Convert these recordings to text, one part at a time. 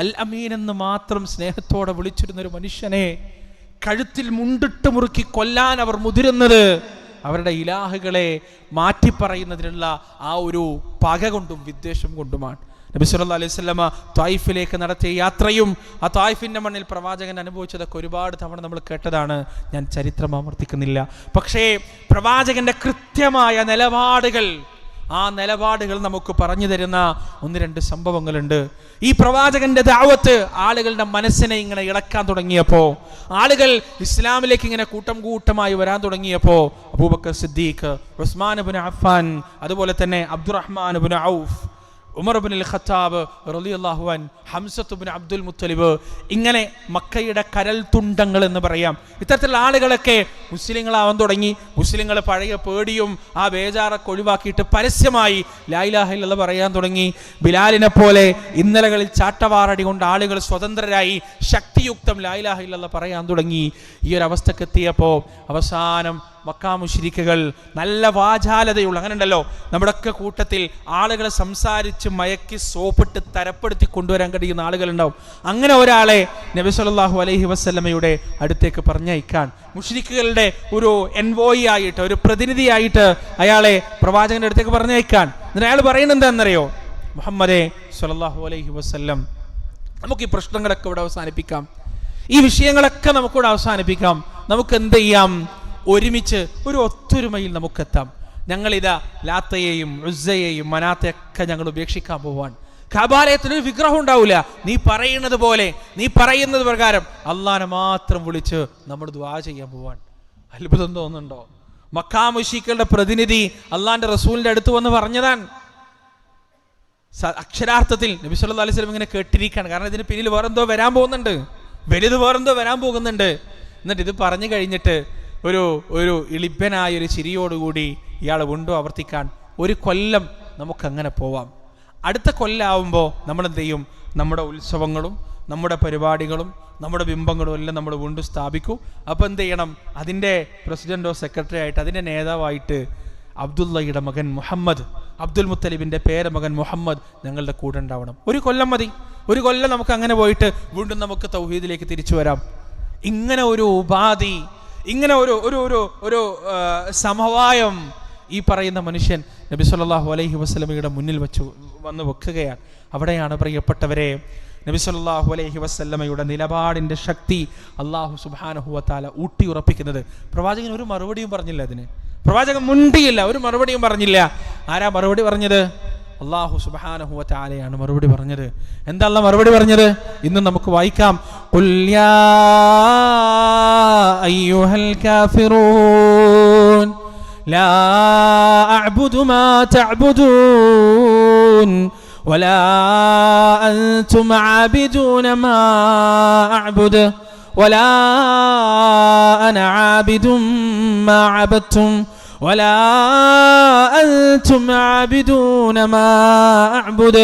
അൽ അമീൻ എന്ന് മാത്രം സ്നേഹത്തോടെ വിളിച്ചിരുന്ന ഒരു മനുഷ്യനെ കഴുത്തിൽ മുണ്ടിട്ട് മുറുക്കി കൊല്ലാൻ അവർ മുതിരുന്നത് അവരുടെ ഇലാഹുകളെ മാറ്റിപ്പറയുന്നതിനുള്ള ആ ഒരു പക കൊണ്ടും വിദ്വേഷം കൊണ്ടുമാണ്. നബി സല്ലല്ലാഹു അലൈഹി വസല്ലമ തായിഫിലേക്ക് നടത്തിയ യാത്രയും ആ തായിഫിന്റെ മണ്ണിൽ പ്രവാചകൻ അനുഭവിച്ചതൊക്കെ ഒരുപാട് തവണ നമ്മൾ കേട്ടതാണ്. ഞാൻ ചരിത്രം ആവർത്തിക്കുന്നില്ല. പക്ഷേ പ്രവാചകന്റെ കൃത്യമായ നിലപാടുകൾ ആ നിലപാടുകൾ നമുക്ക് പറഞ്ഞു തരുന്ന ഒന്ന് രണ്ട് സംഭവങ്ങളുണ്ട്. ഈ പ്രവാചകന്റെ ദാവത്ത് ആളുകളുടെ മനസ്സിനെ ഇങ്ങനെ ഇളക്കാൻ തുടങ്ങിയപ്പോൾ ആളുകൾ ഇസ്ലാമിലേക്ക് ഇങ്ങനെ കൂട്ടം കൂട്ടമായി വരാൻ തുടങ്ങിയപ്പോൾ അബൂബക്കർ സിദ്ദീഖ് ഉസ്മാൻ അബുൻ അഫാൻ അതുപോലെ തന്നെ അബ്ദുറഹ്മാൻ അബുൻ ഔഫ് ഉമർ അൽ ഖത്താബ് റലി ഹംസത്ത് ബിൻ അബ്ദുൽ മുത്തലിബ് ഇങ്ങനെ മക്കയുടെ കരൽ തുണ്ടങ്ങൾ എന്ന് പറയാം. ഇത്തരത്തിലുള്ള ആളുകളൊക്കെ മുസ്ലിങ്ങളാവാൻ തുടങ്ങി. മുസ്ലിങ്ങൾ പഴയ പേടിയും ആ ബേജാറൊക്കെ ഒഴിവാക്കിയിട്ട് പരസ്യമായി ലായിലാഹില്ല പറയാൻ തുടങ്ങി. ബിലാലിനെ പോലെ ഇന്നലകളിൽ ചാട്ടവാറടി കൊണ്ട് ആളുകൾ സ്വതന്ത്രരായി ശക്തിയുക്തം ലായിലാഹില്ല പറയാൻ തുടങ്ങി. ഈ ഒരു അവസ്ഥക്കെത്തിയപ്പോൾ അവസാനം മക്കാമുഷിരിക്കുകൾ നല്ല വാചാലതയുള്ള അങ്ങനെ ഉണ്ടല്ലോ നമ്മുടെയൊക്കെ കൂട്ടത്തിൽ ആളുകളെ സംസാരിച്ച് മയക്കി സോപ്പിട്ട് തരപ്പെടുത്തി കൊണ്ടുവരാൻ കഴിയുന്ന ആളുകളുണ്ടാവും. അങ്ങനെ ഒരാളെ നബി സല്ലല്ലാഹു അലൈഹി വസ്ലമയുടെ അടുത്തേക്ക് പറഞ്ഞയക്കാൻ മുഷിരിക്കുകളുടെ ഒരു എൻവോയി ആയിട്ട് ഒരു പ്രതിനിധിയായിട്ട് അയാളെ പ്രവാചകന്റെ അടുത്തേക്ക് പറഞ്ഞയക്കാൻ. എന്നിട്ട് അയാൾ പറയുന്നത് എന്താണെന്നറിയോ? മുഹമ്മദേ സല്ലല്ലാഹു അലൈഹി വസ്ല്ലം നമുക്ക് ഈ പ്രശ്നങ്ങളൊക്കെ ഇവിടെ അവസാനിപ്പിക്കാം. ഈ വിഷയങ്ങളൊക്കെ നമുക്കിവിടെ അവസാനിപ്പിക്കാം. നമുക്ക് എന്ത് ചെയ്യാം? ഒരുമിച്ച് ഒരു ഒത്തൊരുമയിൽ നമുക്കെത്താം. ഞങ്ങളിതാ ലാത്തയെയും ഉസ്സയെയും മനാത്തയൊക്കെ ഞങ്ങൾ ഉപേക്ഷിക്കാൻ പോവാൻ കാബാലയത്തിന് ഒരു വിഗ്രഹം ഉണ്ടാവില്ല നീ പറയുന്നത് പോലെ നീ പറയുന്നത് പ്രകാരം അള്ളാനെ മാത്രം വിളിച്ച് നമ്മൾ ദ്വാ ചെയ്യാൻ പോവാൻ അത്ഭുതം തോന്നുന്നുണ്ടോ? മക്കാമുഷിക്കളുടെ പ്രതിനിധി അള്ളാന്റെ റസൂലിന്റെ അടുത്ത് വന്ന് പറഞ്ഞതാണ്. അക്ഷരാർത്ഥത്തിൽ നബി സല്ലല്ലാഹു അലൈഹി വസല്ലം ഇങ്ങനെ കേട്ടിരിക്കുകയാണ്. കാരണം ഇതിന് പിന്നിൽ വേറെന്തോ വരാൻ പോകുന്നുണ്ട്. വലുത് വേറെന്തോ വരാൻ പോകുന്നുണ്ട്. എന്നിട്ട് ഇത് പറഞ്ഞു കഴിഞ്ഞിട്ട് ഒരു ഒരു ഇളിപ്പനായ ഒരു ചിരിയോടുകൂടി ഇയാൾ വീണ്ടും ആവർത്തിക്കാൻ ഒരു കൊല്ലം നമുക്കങ്ങനെ പോവാം. അടുത്ത കൊല്ലാവുമ്പോൾ നമ്മൾ എന്ത് ചെയ്യും നമ്മുടെ ഉത്സവങ്ങളും നമ്മുടെ പരിപാടികളും നമ്മുടെ ബിംബങ്ങളും എല്ലാം നമ്മൾ വീണ്ടും സ്ഥാപിക്കും. അപ്പോൾ എന്ത് ചെയ്യണം അതിന്റെ പ്രസിഡന്റോ സെക്രട്ടറി ആയിട്ട് അതിന്റെ നേതാവായിട്ട് അബ്ദുള്ളയുടെ മകൻ മുഹമ്മദ് അബ്ദുൽ മുത്തലിബിന്റെ പേരമകൻ മുഹമ്മദ് ഞങ്ങളുടെ കൂടെ ഉണ്ടാവണം. ഒരു കൊല്ലം മതി. ഒരു കൊല്ലം നമുക്ക് അങ്ങനെ പോയിട്ട് വീണ്ടും നമുക്ക് തൗഹീദിലേക്ക് തിരിച്ചു വരാം. ഇങ്ങനെ ഒരു ഉപാധി ഇങ്ങനെ ഒരു ഒരു ഒരു ഒരു സമവായം ഈ പറയുന്ന മനുഷ്യൻ നബി സല്ലാഹു അലൈഹി വസല്ലമയുടെ മുന്നിൽ വെച്ച് വന്ന് വെക്കുകയാണ്. അവിടെയാണ് പ്രിയപ്പെട്ടവരെ നബി സല്ലാഹു അലൈഹി വസല്ലമയുടെ നിലപാടിന്റെ ശക്തി അള്ളാഹു സുബാനഹുവത്താല വതആല ഊട്ടി ഉറപ്പിക്കുന്നത്. പ്രവാചകൻ ഒരു മറുപടിയും പറഞ്ഞില്ല അതിന്. പ്രവാചകൻ മുണ്ടിയില്ല ഒരു മറുപടിയും പറഞ്ഞില്ല. ആരാ മറുപടി പറഞ്ഞത്? അള്ളാഹു സുബ്ഹാനഹു വതആലയാണ് മറുപടി പറഞ്ഞത് എന്താ അല്ലാഹ് മറുപടി പറഞ്ഞത് ഇന്ന് നമുക്ക് വായിക്കാം ഖുൽ യാ അയ്യുഹൽ കാഫിറൂൻ لا أعبد ما تعبدون ولا أنتم عابدون ما أعبد ولا أنا عابد ما عبدتم ولا أنتم عابدون ما أعبد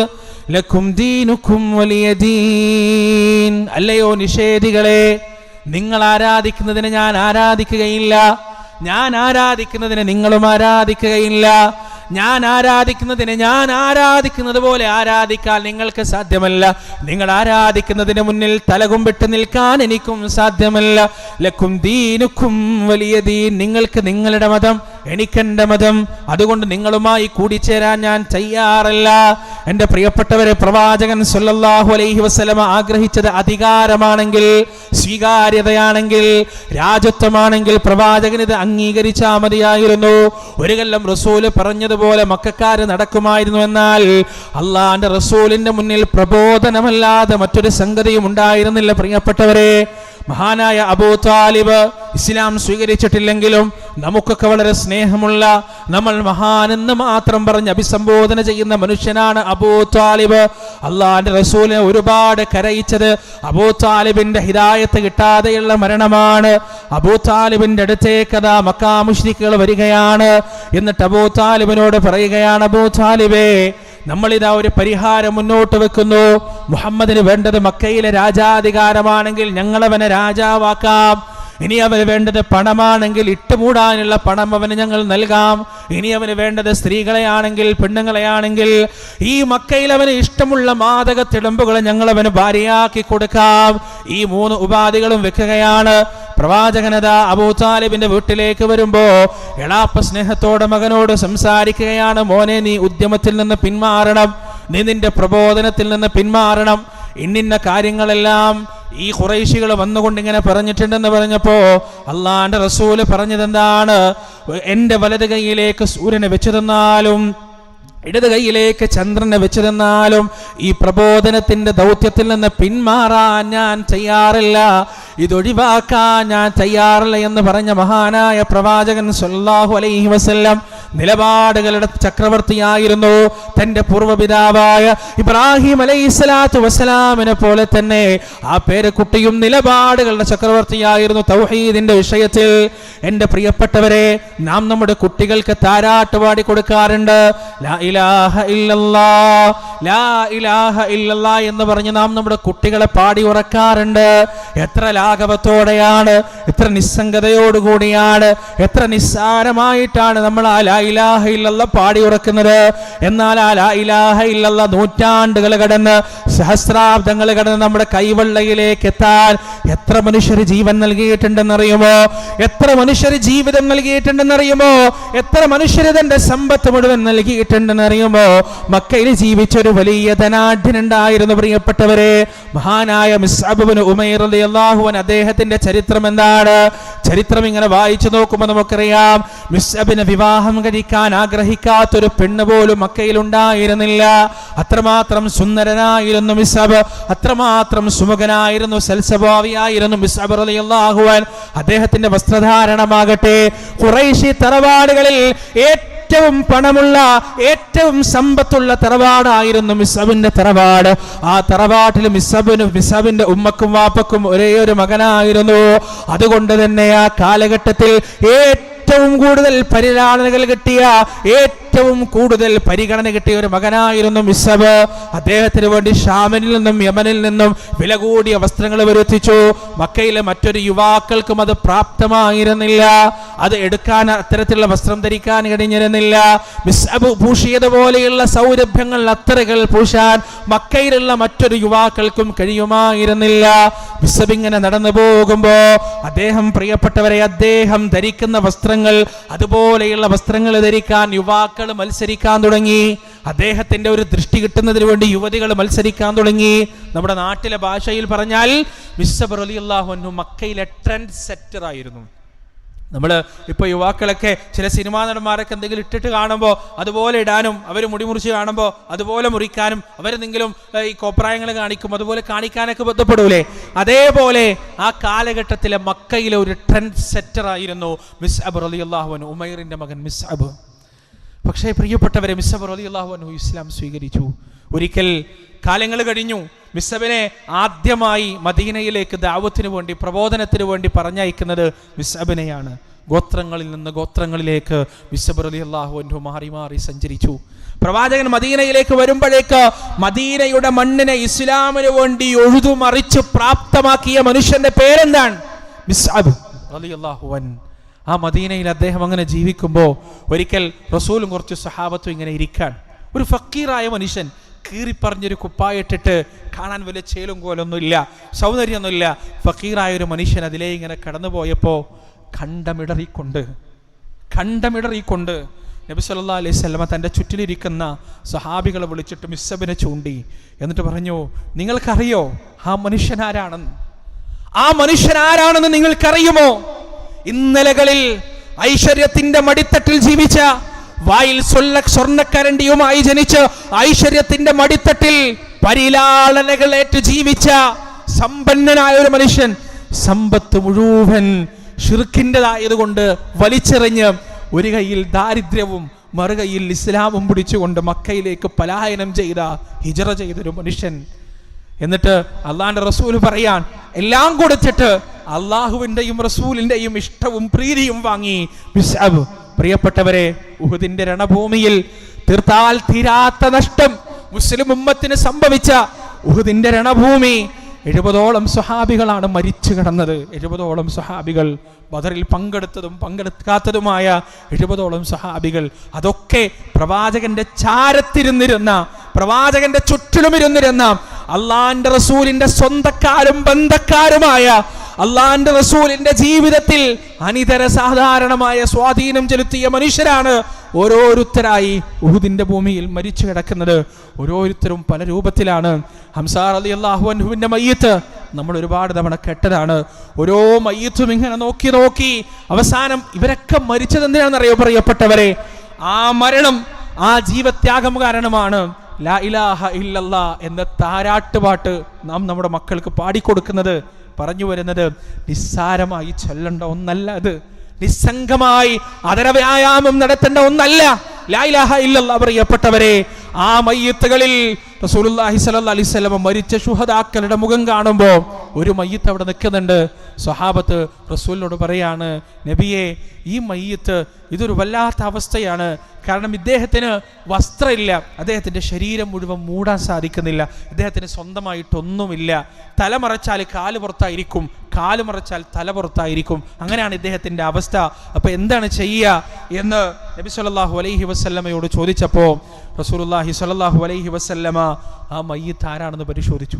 ലക്കും ദീനുക്കും വലിയ ദീൻ അല്ലയോ നിഷേധികളെ നിങ്ങൾ ആരാധിക്കുന്നതിന് ഞാൻ ആരാധിക്കുകയില്ല ഞാൻ ആരാധിക്കുന്നതിന് നിങ്ങളും ആരാധിക്കുകയില്ല ഞാൻ ആരാധിക്കുന്നതിന് ഞാൻ ആരാധിക്കുന്നത് പോലെ ആരാധിക്കാൻ നിങ്ങൾക്ക് സാധ്യമല്ല നിങ്ങൾ ആരാധിക്കുന്നതിന് മുന്നിൽ തലകുമ്പിട്ട് നിൽക്കാൻ എനിക്കും സാധ്യമല്ല ലക്കും ദീനുക്കും വലിയ ദീൻ നിങ്ങൾക്ക് നിങ്ങളുടെ മതം എനിക്കെന്റെ മതം അതുകൊണ്ട് നിങ്ങളുമായി കൂടിച്ചേരാൻ ഞാൻ തയ്യാറല്ല. എന്റെ പ്രിയപ്പെട്ടവരെ പ്രവാചകൻ സല്ലല്ലാഹു അലൈഹി വസല്ലമ ആഗ്രഹിച്ചത് അധികാരമാണെങ്കിൽ സ്വീകാര്യതയാണെങ്കിൽ രാജ്യത്വമാണെങ്കിൽ പ്രവാചകൻ ഇത് അംഗീകരിച്ചാൽ മതിയായിരുന്നു. ഒരു കൊല്ലം റസൂൽ പറഞ്ഞതുപോലെ മക്കാര് നടക്കുമായിരുന്നു എന്നാൽ അള്ളാന്റെ റസൂലിന്റെ മുന്നിൽ പ്രബോധനമല്ലാതെ മറ്റൊരു സംഗതിയും ഉണ്ടായിരുന്നില്ല പ്രിയപ്പെട്ടവരെ. മഹാനായ അബൂ താലിബ് ഇസ്ലാം സ്വീകരിച്ചിട്ടില്ലെങ്കിലും നമുക്കൊക്കെ വളരെ സ്നേഹമുള്ള നമ്മൾ മഹാനെന്ന് മാത്രം പറഞ്ഞ് അഭിസംബോധന ചെയ്യുന്ന മനുഷ്യനാണ് അബൂ താലിബ്. അള്ളാന്റെ റസൂലിനെ ഒരുപാട് കരയിച്ചത് അബൂ താലിബിന്റെ ഹിതായത്ത് കിട്ടാതെയുള്ള മരണമാണ്. അബൂ താലിബിന്റെ അടുത്തേക്ക് അതാ മക്കാമുഷ്രിക്കുകൾ വരികയാണ്. എന്നിട്ട് അബൂ താലിബിനോട് പറയുകയാണ് അബൂ താലിബേ നമ്മളിതാ ഒരു പരിഹാരം മുന്നോട്ട് വെക്കുന്നു. മുഹമ്മദിന് വേണ്ടത് മക്കയിലെ രാജാധികാരമാണെങ്കിൽ ഞങ്ങളവനെ രാജാവാക്കാം. ഇനി അവന് വേണ്ടത് പണമാണെങ്കിൽ ഇട്ടുമൂടാനുള്ള പണം അവന് ഞങ്ങൾ നൽകാം. ഇനി അവന് വേണ്ടത് സ്ത്രീകളെയാണെങ്കിൽ പെണ്ണുങ്ങളെയാണെങ്കിൽ ഈ മക്കയിൽ അവന് ഇഷ്ടമുള്ള മാതക തിടമ്പുകൾ ഞങ്ങൾ അവന് ഭാര്യയാക്കി കൊടുക്കാം. ഈ മൂന്ന് ഉപാധികളും വെക്കുകയാണ്. പ്രവാചകനത അബൂ താലിബിന്റെ വീട്ടിലേക്ക് വരുമ്പോ എളാപ്പ സ്നേഹത്തോടെ മകനോട് സംസാരിക്കുകയാണ് മോനെ നീ ഉദ്യമത്തിൽ നിന്ന് പിന്മാറണം. നീ നിന്റെ പ്രബോധനത്തിൽ നിന്ന് പിന്മാറണം. ഇന്നിന്ന കാര്യങ്ങളെല്ലാം ഈ ഖുറൈശികൾ വന്നുകൊണ്ട് ഇങ്ങനെ പറഞ്ഞിട്ടുണ്ടെന്ന് പറഞ്ഞപ്പോ അള്ളാന്റെ റസൂൽ പറഞ്ഞതെന്താണ്? എന്റെ വലത് കൈയിലേക്ക് സൂര്യനെ വെച്ചു തന്നാലും ഇടത് കൈയിലേക്ക് ചന്ദ്രനെ വെച്ചു തന്നാലും ഈ പ്രബോധനത്തിന്റെ ദൗത്യത്തിൽ നിന്ന് പിന്മാറാൻ ഞാൻ തയ്യാറില്ല. ഇതൊഴിവാക്കാൻ ഞാൻ തയ്യാറില്ല എന്ന് പറഞ്ഞ മഹാനായ പ്രവാചകൻ സല്ലാഹു അലൈഹി വസല്ലം നിലപാടുകളുടെ ചക്രവർത്തിയായിരുന്നു തന്റെ പൂർവപിതാവായ ഇബ്രാഹിം അലൈഹി സ്വലാത്തു വസ്സലാമിനെ പോലെ തന്നെ ആ പേരക്കുട്ടിയും നിലപാടുകളുടെ ചക്രവർത്തിയായിരുന്നു തൗഹീദിന്റെ വിഷയത്തിൽ. എന്റെ പ്രിയപ്പെട്ടവരെ നാം നമ്മുടെ കുട്ടികൾക്ക് താരാട്ട് പാടി കൊടുക്കാറുണ്ട്. എന്ന് പറഞ്ഞ് നാം നമ്മുടെ കുട്ടികളെ പാടി ഉറക്കാറുണ്ട്. എത്ര ലാഘവത്തോടെയാണ് എത്ര നിസ്സംഗതയോടുകൂടിയാണ് എത്ര നിസ്സാരമായിട്ടാണ് നമ്മൾ ആ ലാ ഇലാഹ ഇല്ലല്ല പാടി ഉറക്കുന്നത്. എന്നാൽ ആ ലാ ഇലാഹ ഇല്ലല്ല നൂറ്റാണ്ടുകൾ കടന്ന് സഹസ്രാബ്ദങ്ങൾ കടന്ന് നമ്മുടെ കൈവെള്ളയിലേക്ക് എത്താൻ എത്ര മനുഷ്യർ ജീവൻ നൽകിയിട്ടുണ്ടെന്നറിയുമോ? എത്ര മനുഷ്യർ ജീവിതം നൽകിയിട്ടുണ്ടെന്നറിയുമോ? എത്ര മനുഷ്യർ തന്റെ സമ്പത്ത് മുഴുവൻ നൽകിയിട്ടുണ്ടെന്നറിയുമോ? മക്കയിൽ ജീവിച്ച ഒരു വലിയ ധനാഢ്യനുണ്ടായിരുന്നു പ്രിയപ്പെട്ടവരെ. മഹാനായ മിസ്അബുബിന് ഉമൈർ അള്ളാഹുവൻ അദ്ദേഹത്തിന്റെ ചരിത്രം എന്താണ്? ചരിത്രം ഇങ്ങനെ വായിച്ചു നോക്കുമ്പോൾ നമുക്കറിയാം. മിസ്അബിന് വിവാഹം കഴിക്കാൻ ആഗ്രഹിക്കാത്തൊരു പെണ്ണ് പോലും മക്കയിൽ ഉണ്ടായിരുന്നില്ല അത്രമാത്രം സുന്ദരനായിരുന്നു മിസ്അബ് അത്രമാത്രം സുമുഖനായിരുന്നു സൽസ്വഭാവിയായിരുന്നു മിസ്അബ് റളിയല്ലാഹുവൻ അദ്ദേഹത്തിന്റെ വസ്ത്രധാരണമാകട്ടെ ഖുറൈശി തറവാടുകളിൽ ഏറ്റവും പണമുള്ള ഏറ്റവും സമ്പത്തുള്ള തറവാടായിരുന്നു മിസ്സബിന്റെ തറവാട്. ആ തറവാട്ടിൽ മിസ്സബിനും മിസ്സബിന്റെ ഉമ്മക്കും വാപ്പക്കും ഒരേ ഒരു മകനായിരുന്നു. അതുകൊണ്ട് തന്നെ ആ കാലഘട്ടത്തിൽ ഏറ്റവും കൂടുതൽ പരിലാളനകൾ കിട്ടിയ ഏറ്റവും കൂടുതൽ പരിഗണന കിട്ടിയ ഒരു മകനായിരുന്നു മിസ്സബ്. അദ്ദേഹത്തിന് വേണ്ടി ഷാമിനിൽ നിന്നും യമനിൽ നിന്നും വില കൂടിയ വസ്ത്രങ്ങൾ വരുത്തിച്ചു മക്കയിലെ മറ്റൊരു യുവാക്കൾക്കും അത് പ്രാപ്തമായിരുന്നില്ല. അത് എടുക്കാൻ അത്തരത്തിലുള്ള വസ്ത്രം ധരിക്കാൻ കഴിഞ്ഞിരുന്നില്ല. മിസ്അബ് പൂശിയതുപോലെയുള്ള സൗരഭ്യങ്ങൾ അത്തറകൾ പൂശാൻ മക്കയിലുള്ള മറ്റൊരു യുവാക്കൾക്കും കഴിയുമായിരുന്നില്ല. മിസ്സബ് ഇങ്ങനെ നടന്നു പോകുമ്പോ അദ്ദേഹം പ്രിയപ്പെട്ടവരെ അദ്ദേഹം ധരിക്കുന്ന വസ്ത്രങ്ങൾ അതുപോലെയുള്ള വസ്ത്രങ്ങൾ ധരിക്കാൻ യുവാക്കൾ മത്സരിക്കാൻ തുടങ്ങി. അദ്ദേഹത്തിന്റെ ഒരു ദൃഷ്ടി കിട്ടുന്നതിന് വേണ്ടി യുവതികൾ മത്സരിക്കാൻ തുടങ്ങി. നമ്മുടെ നാട്ടിലെ ഭാഷയിൽ പറഞ്ഞാൽ മിസ്സബ് റലിയല്ലാഹു മക്കയിലെ ട്രെൻഡ് സെറ്റർ ആയിരുന്നു. നമ്മൾ ഇപ്പോൾ യുവാക്കളൊക്കെ ചില സിനിമാ നടന്മാരൊക്കെ എന്തെങ്കിലും ഇട്ടിട്ട് കാണുമ്പോൾ അതുപോലെ ഇടാനും അവർ മുടിമുറിച്ച് കാണുമ്പോൾ അതുപോലെ മുറിക്കാനും അവരെന്തെങ്കിലും ഈ കോപ്രായങ്ങൾ കാണിക്കും അതുപോലെ കാണിക്കാനൊക്കെ ബന്ധപ്പെടൂലേ? അതേപോലെ ആ കാലഘട്ടത്തിലെ മക്കയിലെ ഒരു ട്രെൻഡ് സെറ്റർ ആയിരുന്നു മിസ് അബ് അലി അള്ളാഹുൻ ഉമൈറിന്റെ മകൻ മിസ് അബ് പക്ഷേ പ്രിയപ്പെട്ടവരെ മിസ്സബർ അലി അള്ളാഹുനു ഇസ്ലാം സ്വീകരിച്ചു. ഒരിക്കൽ കാലങ്ങൾ കഴിഞ്ഞു. മിസ്സബിനെ ആദ്യമായി മദീനയിലേക്ക് ദാവത്തിനു വേണ്ടി പ്രബോധനത്തിന് വേണ്ടി പറഞ്ഞയക്കുന്നത് മിസ്സബിനെയാണ്. ഗോത്രങ്ങളിൽ നിന്ന് ഗോത്രങ്ങളിലേക്ക് മിസ്സബർ അലി അള്ളാഹു മാറി മാറി സഞ്ചരിച്ചു. പ്രവാചകൻ മദീനയിലേക്ക് വരുമ്പോഴേക്ക് മദീനയുടെ മണ്ണിനെ ഇസ്ലാമിന് വേണ്ടി ഒഴുതുമറിച്ച് പ്രാപ്തമാക്കിയ മനുഷ്യന്റെ പേരെന്താണ്? മിസ്അബ് അലി അൻഹു. ആ മദീനയിൽ അദ്ദേഹം അങ്ങനെ ജീവിക്കുമ്പോൾ ഒരിക്കൽ റസൂലും കുറച്ച് സഹാബത്തും ഇങ്ങനെ ഇരിക്കാൻ. ഒരു ഫക്കീറായ മനുഷ്യൻ കീറിപ്പറഞ്ഞൊരു കുപ്പായിട്ടിട്ട് കാണാൻ വലിയ ചേലും കോലൊന്നുമില്ല സൗന്ദര്യമൊന്നുമില്ല. ഫക്കീറായ ഒരു മനുഷ്യൻ അതിലേ ഇങ്ങനെ കടന്നുപോയപ്പോൾ കണ്ടമിടറിക്കൊണ്ട് കണ്ടമിടറിക്കൊണ്ട് നബി സല്ലാ അലൈഹി സ്വലമ തന്റെ ചുറ്റിലിരിക്കുന്ന സഹാബികളെ വിളിച്ചിട്ട് മിസ്സബിനെ ചൂണ്ടി എന്നിട്ട് പറഞ്ഞു നിങ്ങൾക്കറിയോ ആ മനുഷ്യനാരാണെന്ന്? ആ മനുഷ്യനാരാണെന്ന് നിങ്ങൾക്കറിയുമോ? ഇന്നലകളിൽ ഐശ്വര്യത്തിന്റെ മടിത്തട്ടിൽ ജീവിച്ച വായിൽ സ്വല്ല സ്വർണക്കരണ്ടിയുമായി ജനിച്ച് ഐശ്വര്യത്തിന്റെ മടിത്തട്ടിൽ പരിലാളനകളേറ്റ് ജീവിച്ച സമ്പന്നനായ ഒരു മനുഷ്യൻ സമ്പത്ത് മുഴുവൻ ഷിർക്കിന്റെതായതുകൊണ്ട് വലിച്ചെറിഞ്ഞ് ഒരു കൈയിൽ ദാരിദ്ര്യവും മറുകൈയിൽ ഇസ്ലാമും പിടിച്ചുകൊണ്ട് മക്കയിലേക്ക് പലായനം ചെയ്ത ഹിജറ ചെയ്തൊരു മനുഷ്യൻ എന്നിട്ട് അള്ളാഹിന്റെ റസൂൽ പറയാൻ എല്ലാം കൊടുത്തിട്ട് അള്ളാഹുവിന്റെയും റസൂലിന്റെയും ഇഷ്ടവും പ്രീതിയും വാങ്ങി. ബിസാബ് പ്രിയപ്പെട്ടവരെ ഉഹുദിന്റെ രണഭൂമിയിൽ തീർത്താൽ തീരാത്ത നഷ്ടം മുസ്ലിം ഉമ്മത്തിന് സംഭവിച്ച ഉഹുദിന്റെ രണഭൂമി എഴുപതോളം സ്വഹാബികളാണ് മരിച്ചു കിടന്നത്. എഴുപതോളം സ്വഹാബികൾ ബദറിൽ പങ്കെടുത്തതും പങ്കെടുക്കാത്തതുമായ എഴുപതോളം സ്വഹാബികൾ അതൊക്കെ പ്രവാചകന്റെ ചാരത്തിരുന്നിരുന്ന പ്രവാചകന്റെ ചുറ്റിലും ഇരുന്നിരുന്ന അള്ളാന്റെ റസൂലിന്റെ സ്വന്തക്കാരും ബന്ധക്കാരുമായ അള്ളാന്റെ റസൂലിന്റെ ജീവിതത്തിൽ അനിതര സാധാരണമായ സ്വാധീനം ചെലുത്തിയ മനുഷ്യരാണ് ഓരോരുത്തരായി ഉഹുദിന്റെ ഭൂമിയിൽ മരിച്ചു കിടക്കുന്നത് ഓരോരുത്തരും പല രൂപത്തിലാണ്. ഹംസാർ അലി അള്ളാഹു അൻഹുവിന്റെ മയ്യത്ത് നമ്മൾ ഒരുപാട് തവണ കെട്ടതാണ്. ഓരോ മയ്യത്തും ഇങ്ങനെ നോക്കി നോക്കി അവസാനം ഇവരൊക്കെ മരിച്ചത് എന്തിനാണെന്നറിയോ പറയപ്പെട്ടവരെ ആ മരണം ആ ജീവത്യാഗം കാരണമാണ്. ലാ ഇലാഹ ഇല്ലല്ല എന്ന താരാട്ടുപാട്ട് നാം നമ്മുടെ മക്കൾക്ക് പാടിക്കൊടുക്കുന്നത് പറഞ്ഞു വരുന്നത് നിസ്സാരമായി ചൊല്ലേണ്ട ഒന്നല്ല അത്. നിസ്സംഗമായി അതരവ്യായാമം നടത്തേണ്ട ഒന്നല്ല. ലാ ഇലാഹ ഇല്ലല്ല പ്രിയപ്പെട്ടവരെ ആ മയ്യത്തുകളിൽ റസൂലുള്ളാഹി സ്വല്ലല്ലാഹി അലൈഹി വസല്ലം മരിച്ച ശുഹദാക്കളുടെ മുഖം കാണുമ്പോൾ ഒരു മയ്യത്ത് അവിടെ നിൽക്കുന്നുണ്ട്. സ്വഹാബത്ത് റസൂലിനോട് പറയാണ് നബിയെ ഈ മയ്യത്ത് ഇതൊരു വല്ലാത്ത അവസ്ഥയാണ്. കാരണം ഇദ്ദേഹത്തിന് വസ്ത്രമില്ല. അദ്ദേഹത്തിന്റെ ശരീരം മുഴുവൻ മൂടാൻ സാധിക്കുന്നില്ല. ഇദ്ദേഹത്തിന് സ്വന്തമായിട്ടൊന്നുമില്ല. തല മറച്ചാൽ കാൽ പുറത്തായിരിക്കും. കാൽ മറച്ചാൽ തല പുറത്തായിരിക്കും. അങ്ങനെയാണ് ഇദ്ദേഹത്തിന്റെ അവസ്ഥ. അപ്പോൾ എന്താണ് ചെയ്യുക എന്ന് നബി സ്വല്ലല്ലാഹു അലൈഹി വസല്ലമയോട് ചോദിച്ചപ്പോൾ റസൂലുള്ളാഹി സ്വല്ലല്ലാഹു അലൈഹി വസല്ലമ ആ മയ്യത്ത് ആരാണെന്ന് പരിശോധിച്ചു.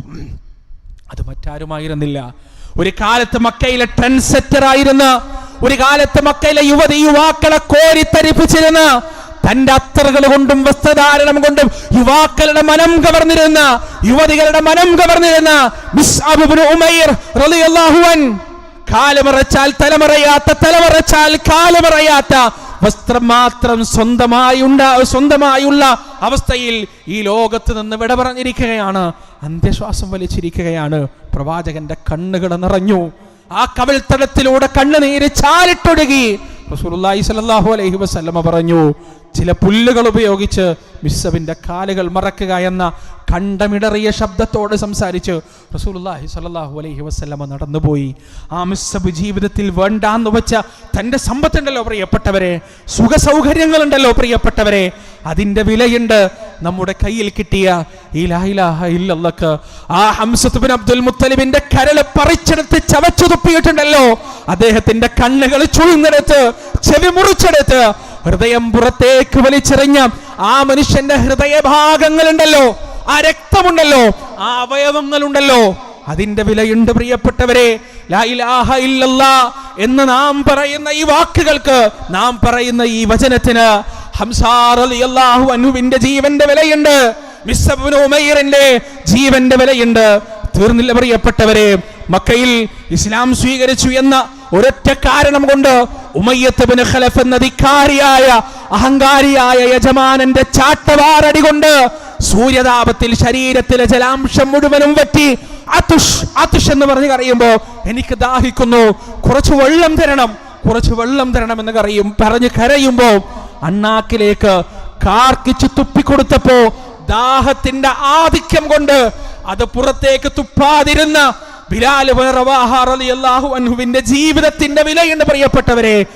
അത് മറ്റാരുമായിരുന്നില്ല. ഒരു കാലത്ത് മക്കയിലെ ട്രെൻഡ് സെറ്റർ ആയിരുന്ന. ഒരു കാലത്ത് മക്കയിലെ യുവതി യുവാക്കളെ കോരിത്തരിപ്പിച്ചിരുന്ന തന്റെ അത്തറുകൾ കൊണ്ടും വസ്ത്രധാരണം കൊണ്ടും യുവാക്കളുടെ മനം കവർന്നിരുന്ന. യുവതികളുടെ മനം കവർന്നിരുന്ന. കാലുമറച്ചാൽ തലമറയാത്ത തലമറച്ചാൽ കാലുമറയാത്ത വസ്ത്രം മാത്രം സ്വന്തമായി ഉണ്ടാ സ്വന്തമായുള്ള അവസ്ഥയിൽ ഈ ലോകത്ത് നിന്ന് വിട പറഞ്ഞിരിക്കുകയാണ്. അന്ത്യശ്വാസം വലിച്ചിരിക്കുകയാണ്. പ്രവാചകന്റെ കണ്ണുകൾ നിറഞ്ഞു. ആ കവിൾത്തടത്തിലൂടെ കണ്ണുനീര് ചാലിട്ടൊഴുകി. റസൂലുള്ളാഹി സ്വല്ലല്ലാഹു അലൈഹി വസല്ലമ പറഞ്ഞു ചില പുല്ലുകൾ ഉപയോഗിച്ച് മിസ്സബിന്റെ കാലുകൾ മറക്കുക എന്ന കണ്ടമിടറിയ ശബ്ദത്തോട് സംസാരിച്ച് റസൂലുള്ളാഹി സ്വല്ലല്ലാഹു അലൈഹി വസ്ലമ നടന്നുപോയി. ആ മിസ്സബ് ജീവിതത്തിൽ വേണ്ടാന്ന് വെച്ച തന്റെ സമ്പത്തുണ്ടല്ലോ പ്രിയപ്പെട്ടവരെ സുഖ സൗകര്യങ്ങളുണ്ടല്ലോ പ്രിയപ്പെട്ടവരെ അതിന്റെ വിലയുണ്ട് നമ്മുടെ കയ്യിൽ കിട്ടിയ ഈ ലാ ഇലാഹ ഇല്ലല്ലക്ക്. ആ അബ്ദുൽ മുത്തലിബിന്റെ കരൾ പറിച്ചെടുത്ത് ചവച്ചു തുപ്പിയിട്ടുണ്ടല്ലോ അദ്ദേഹത്തിന്റെ കണ്ണുകൾ ചുഴിഞ്ഞെടുത്ത് ചെവി മുറിച്ചെടുത്ത് ഹൃദയം പുറത്തേക്ക് വലിച്ചെറിഞ്ഞ ആ മനുഷ്യന്റെ ഹൃദയഭാഗങ്ങളുണ്ടല്ലോ ആ രക്തമുണ്ടല്ലോ ആ അവയവങ്ങളുണ്ടല്ലോ. അതിന്റെ വിലയുണ്ട് പ്രിയപ്പെട്ടവരെ എന്ന് നാം പറയുന്ന ഈ വാക്കുകൾക്ക് നാം പറയുന്ന ഈ വചനത്തിന് ഹംസാർ അൻഹുവിന്റെ ജീവന്റെ വിലയുണ്ട് ഉമൈറിന്റെ ജീവന്റെ വിലയുണ്ട്. തീർന്നില്ല പ്രിയപ്പെട്ടവരെ മക്കയിൽ ഇസ്ലാം സ്വീകരിച്ചു എന്ന ഒരൊറ്റ കാരണം കൊണ്ട് ഉമയ്യത്ത് ബിൻ ഖലഫ് എന്ന ധിക്കാരിയായ അഹങ്കാരിയായ യജമാനന്റെ ചാട്ടവാറടി കൊണ്ട് സൂര്യതാപത്തിൽ ശരീരത്തിലെ ജലാംശം മുഴുവനും വെട്ടി അതുഷ് അതുഷ് എന്ന് പറഞ്ഞ് കറിയുമ്പോ എനിക്ക് ദാഹിക്കുന്നു. കുറച്ച് വെള്ളം തരണം കുറച്ച് വെള്ളം തരണം എന്ന് കറിയും പറഞ്ഞ് കരയുമ്പോ അണ്ണാക്കിലേക്ക് കാർക്കിച്ച് തുപ്പിക്കൊടുത്തപ്പോ ദാഹത്തിന്റെ ആധിക്യം കൊണ്ട് അത് പുറത്തേക്ക് തുപ്പാതിരുന്ന അൻഹുവിന്റെ ജീവിതത്തിന്റെ വിലയുണ്ട് പ്രിയപ്പെട്ടവരെ.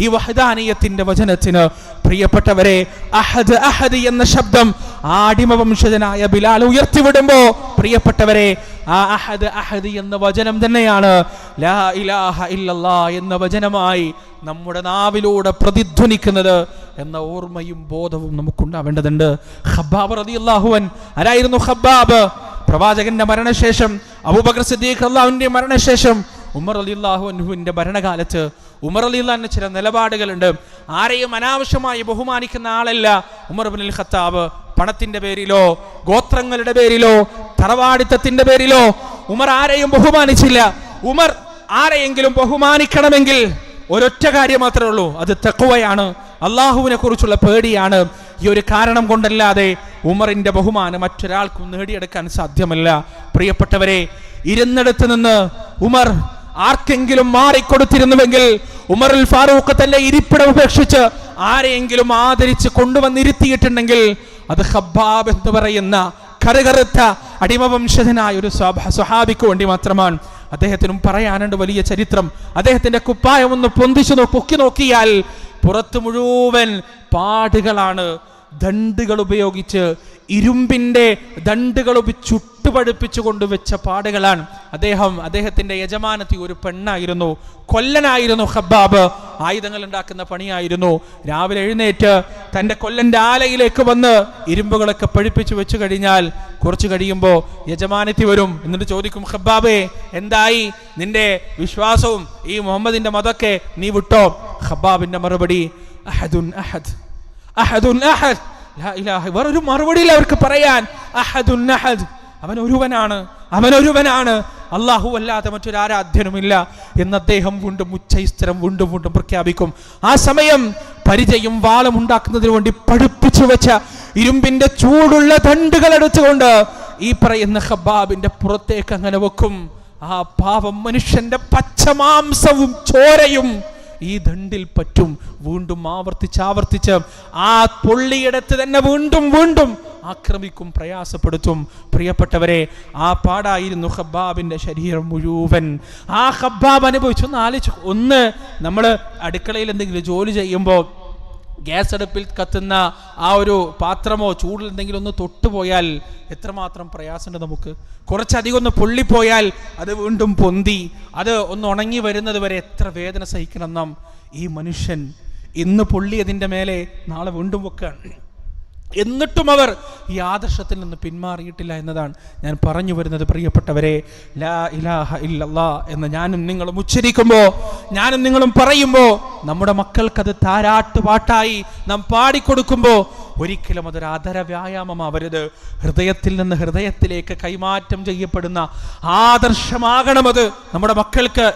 ഈ വഹദാനിയത്തിന്റെ വചനത്തിന് പ്രിയപ്പെട്ടവരെ അഹദ് അഹദ് എന്ന ശബ്ദം ആടിമ വംശജനായ ബിലാൽ ഉയർത്തിവിടുമ്പോ പ്രിയപ്പെട്ടവരെ ആ അഹദ് അഹദ് എന്ന വചനം തന്നെയാണ് ലാ ഇലാഹ ഇല്ലല്ലാ എന്ന വചനമായി നമ്മുടെ നാവിലൂടെ പ്രതിധ്വനിക്കുന്നത് എന്ന ഓർമ്മയും ബോധവും നമുക്കുണ്ടാവേണ്ടതുണ്ട്. ഖബ്ബാബ് റളിയല്ലാഹുവൻ ആരായിരുന്നു ഖബ്ബാബ്? പ്രവാചകന്റെ മരണശേഷം അബൂബക്കർ സിദ്ദീഖ് അള്ളാഹുവിന്റെ മരണശേഷം ഉമർ അലി അൻഹുവിന്റെ ഭരണകാലത്ത് ഉമർ അലി അള്ളാഹിന് ചില നിലപാടുകളുണ്ട്. ആരെയും അനാവശ്യമായി ബഹുമാനിക്കുന്ന ആളല്ല ഉമർ ബിൻ ഖത്താബ്. പണത്തിന്റെ പേരിലോ ഗോത്രങ്ങളുടെ പേരിലോ തറവാടിത്തത്തിന്റെ പേരിലോ ഉമർ ആരെയും ബഹുമാനിച്ചില്ല. ഉമർ ആരെയെങ്കിലും ബഹുമാനിക്കണമെങ്കിൽ ഒരൊറ്റ കാര്യം മാത്രമേ ഉള്ളൂ. അത് തെക്കുവയാണ് അള്ളാഹുവിനെ കുറിച്ചുള്ള പേടിയാണ്. ഈ ഒരു കാരണം കൊണ്ടല്ലാതെ ഉമറിന്റെ ബഹുമാനം മറ്റൊരാൾക്കും നേടിയെടുക്കാൻ സാധ്യമല്ല. പ്രിയപ്പെട്ടവരെ ഇരുന്നിടത്ത് നിന്ന് ഉമർ ആർക്കെങ്കിലും മാറിക്കൊടുത്തിരുന്നുവെങ്കിൽ ഉമറുൽ ഫാറൂഖ് തന്റെ ഇരിപ്പിടം ഉപേക്ഷിച്ച് ആരെയെങ്കിലും ആദരിച്ച് കൊണ്ടുവന്നിരുത്തിയിട്ടുണ്ടെങ്കിൽ അത് ഹബ്ബാബ് എന്ന് പറയുന്ന കറുകറുത്ത അടിമവംശജനായ ഒരു സ്വഭാവിക്ക് വേണ്ടി മാത്രമാണ്. അദ്ദേഹത്തിനും പറയാനുണ്ട് വലിയ ചരിത്രം. അദ്ദേഹത്തിന്റെ കുപ്പായം ഒന്ന് പൊന്തിച്ചു പൊക്കി നോക്കിയാൽ പുറത്ത് മുഴുവൻ പാടുകളാണ്. ദണ്ടുകൾ ഉപയോഗിച്ച് ഇരുമ്പിന്റെ ദണ്ടുകൾ ചുട്ടുപഴുപ്പിച്ചു കൊണ്ടുവച്ച പാടുകളാണ്. അദ്ദേഹം അദ്ദേഹത്തിന്റെ യജമാനത്തി ഒരു പെണ്ണായിരുന്നു. കൊല്ലനായിരുന്നു ഹബ്ബാബ് ആയുധങ്ങൾ ഉണ്ടാക്കുന്ന പണിയായിരുന്നു. രാവിലെ എഴുന്നേറ്റ് തന്റെ കൊല്ലന്റെ ആലയിലേക്ക് വന്ന് ഇരുമ്പുകളൊക്കെ പഴുപ്പിച്ചു വെച്ചു കഴിഞ്ഞാൽ കുറച്ച് കഴിയുമ്പോൾ യജമാനത്തി വരും. എന്നിട്ട് ചോദിക്കും ഹബ്ബാബേ എന്തായി? നിന്റെ വിശ്വാസവും ഈ മുഹമ്മദിന്റെ മതമൊക്കെ നീ വിട്ടോ? ഹബ്ബാബിന്റെ മറുപടി അഹദുൻ അഹദ്. അഹദുൻ അഹദ്. വേറൊരു മറുപടിയിൽ അവർക്ക് പറയാൻ. അഹദുന്നഹദ് അവൻ ഒരുവനാണ് അവൻ ഒരുവനാണ് അള്ളാഹു അല്ലാതെ മറ്റൊരു ആരാധ്യനുമില്ല എന്ന് അദ്ദേഹം വീണ്ടും ഉച്ചൈസ്തരം വീണ്ടും വീണ്ടും പ്രഖ്യാപിക്കും. ആ സമയം പരിചയം വാളം ഉണ്ടാക്കുന്നതിന് വേണ്ടി പഠിപ്പിച്ചു വെച്ച ഇരുമ്പിന്റെ ചൂടുള്ള തണ്ടുകൾ എടുത്തുകൊണ്ട് ഈ പറയുന്ന ഹബാബിന്റെ പുറത്തേക്ക് അങ്ങനെ വെക്കും. ആ പാവം മനുഷ്യന്റെ പച്ചമാംസവും ചോരയും ഈ ദണ്ടിൽ പറ്റും. വീണ്ടും ആവർത്തിച്ച് ആവർത്തിച്ച് ആ പൊള്ളിയിടത്ത് തന്നെ വീണ്ടും വീണ്ടും ആക്രമിക്കും പ്രയാസപ്പെടുത്തും. പ്രിയപ്പെട്ടവരെ ആ പാടായിരുന്നു ഹബ്ബാബിന്റെ ശരീരം മുഴുവൻ. ആ ഹബ്ബാബ് അനുഭവിച്ചു. ഒന്ന് ആലോചിച്ചു ഒന്ന് നമ്മൾ അടുക്കളയിൽ എന്തെങ്കിലും ജോലി ചെയ്യുമ്പോൾ ഗ്യാസ് അടുപ്പിൽ കത്തുന്ന ആ ഒരു പാത്രമോ ചൂടിൽ എന്തെങ്കിലും ഒന്ന് തൊട്ടുപോയാൽ എത്രമാത്രം പ്രയാസമുണ്ട് നമുക്ക്? കുറച്ചധികം ഒന്ന് പൊള്ളിപ്പോയാൽ അത് വീണ്ടും പൊന്തി അത് ഒന്ന് ഉണങ്ങി വരുന്നത് വരെ എത്ര വേദന സഹിക്കണം നാം? ഈ മനുഷ്യൻ ഇന്ന് പൊള്ളിയതിന്റെ മേലെ നാളെ വീണ്ടും വെക്കുകയാണ്. എന്നിട്ടും അവർ ഈ ആദർശത്തിൽ നിന്ന് പിന്മാറിയിട്ടില്ല എന്നതാണ് ഞാൻ പറഞ്ഞു വരുന്നത് പ്രിയപ്പെട്ടവരെ. ലാ ഇലാഹ ഇല്ലല്ലാ എന്ന് ഞാനും നിങ്ങളും ഉച്ചരിക്കുമ്പോൾ ഞാനും നിങ്ങളും പറയുമ്പോൾ നമ്മുടെ മക്കൾക്കത് താരാട്ട് പാട്ടായി നാം പാടിക്കൊടുക്കുമ്പോൾ ഒരിക്കലും അതൊരു അധര വ്യായാമമാവരുത് ഹൃദയത്തിൽ നിന്ന് ഹൃദയത്തിലേക്ക് കൈമാറ്റം ചെയ്യപ്പെടുന്ന ആദർശമാകണം അത് നമ്മുടെ മക്കൾക്ക്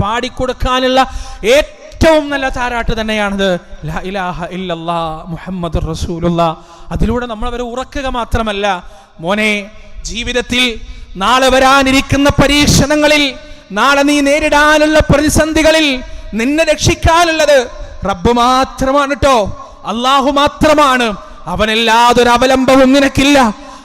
പാടിക്കൊടുക്കാനുള്ള ഏറ്റവും നല്ല താരാട്ട് തന്നെയാണത്. ഇലാഹ ഇല്ലല്ലാ മുഹമ്മദ് റസൂലുള്ള. അതിലൂടെ നമ്മൾ അവരെ ഉറക്കുക മാത്രമല്ല. മോനെ ജീവിതത്തിൽ നാളെ വരാനിരിക്കുന്ന പരീക്ഷണങ്ങളിൽ നാളെ നീ നേരിടാനുള്ള പ്രതിസന്ധികളിൽ നിന്നെ രക്ഷിക്കാനുള്ളത് റബ്ബ് മാത്രമാണ് കേട്ടോ അള്ളാഹു മാത്രമാണ്. അവനല്ലാതൊരു അവലംബവും നിനക്കില്ല.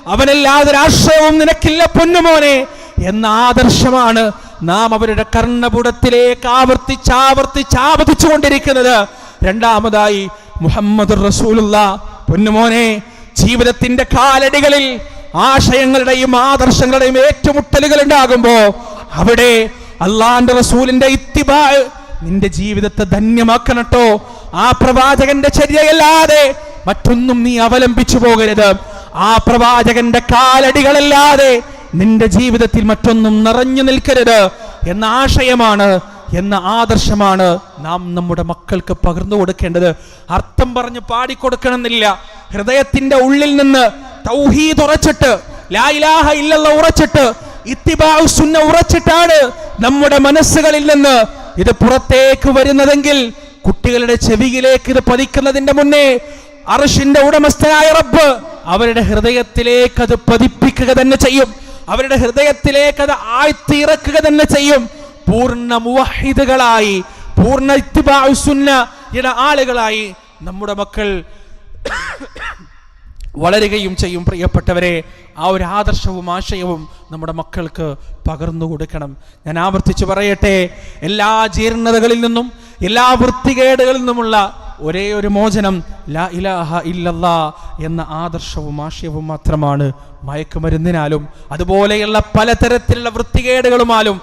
അവനല്ലാതൊരു ആശ്രയവും നിനക്കില്ല പൊന്നുമോനെ. എന്ന ആദർശമാണ് നാം അവരുടെ കർണപുടത്തിലേക്ക് ആവർത്തിച്ച് ആവർത്തിച്ച് ആവർത്തിച്ചു കൊണ്ടിരിക്കുന്നത് രണ്ടാമതായി മുഹമ്മദ് റസൂലുള്ള. പൊന്നുമോനെ ജീവിതത്തിന്റെ കാലടികളിൽ ആശയങ്ങളുടെയും ആദർശങ്ങളുടെയും ഏറ്റുമുട്ടലുകൾ ഉണ്ടാകുമ്പോ അവിടെ അള്ളാന്റെ റസൂലിന്റെ ഇത്തിബാ നിന്റെ ജീവിതത്തെ ധന്യമാക്കണട്ടോ. ആ പ്രവാചകന്റെ ചര്യയല്ലാതെ മറ്റൊന്നും നീ അവലംബിച്ചു പോകരുത്. ആ പ്രവാചകന്റെ കാലടികളല്ലാതെ നിന്റെ ജീവിതത്തിൽ മറ്റൊന്നും നിറഞ്ഞു നിൽക്കരുത് എന്ന ആശയമാണ് എന്ന ആദർശമാണ് നാം നമ്മുടെ മക്കൾക്ക് പകർന്നു കൊടുക്കേണ്ടത്. അർത്ഥം പറഞ്ഞ് പാടിക്കൊടുക്കണമെന്നില്ല. ഹൃദയത്തിന്റെ ഉള്ളിൽ നിന്ന് തൗഹീദ് ഉറച്ചിട്ട് ലാ ഇലാഹ ഇല്ലല്ല ഉറച്ചിട്ട് ഇത്തിബാഉ സുന്ന ഉറച്ചിട്ടാണ് നമ്മുടെ മനസ്സുകളിൽ നിന്ന് ഇത് പുറത്തേക്ക് വരുന്നതെങ്കിൽ കുട്ടികളുടെ ചെവിയിലേക്ക് ഇത് പതിക്കുന്നതിന്റെ മുന്നേ അർഷിന്റെ ഉടമസ്ഥനായ റബ്ബ് അവരുടെ ഹൃദയത്തിലേക്ക് അത് പതിപ്പിക്കുക തന്നെ ചെയ്യും. അവരുടെ ഹൃദയത്തിലേക്ക് അത് ആഴ്ത്തിയിറക്കുക തന്നെ ചെയ്യും. പൂർണ മുവഹിദുകളായി പൂർണ ഇത്തിബാസുന്നയുടെ ആളുകളായി നമ്മുടെ മക്കൾ വളരുകയും ചെയ്യും പ്രിയപ്പെട്ടവരെ. ആ ഒരു ആദർശവും ആശയവും നമ്മുടെ മക്കൾക്ക് പകർന്നു കൊടുക്കണം. ഞാൻ ആവർത്തിച്ച് പറയട്ടെ എല്ലാ ജീർണതകളിൽ നിന്നും എല്ലാ വൃത്തികേടുകളിൽ നിന്നുമുള്ള ഒരേ ഒരു മോചനം ലാ ഇലാഹ ഇല്ലല്ലാ എന്ന ആദർശവും ആശയവും മാത്രമാണ് മയക്കുമരുന്നിനാലും അതുപോലെയുള്ള പലതരത്തിലുള്ള വൃത്തികേടുകളുമാലും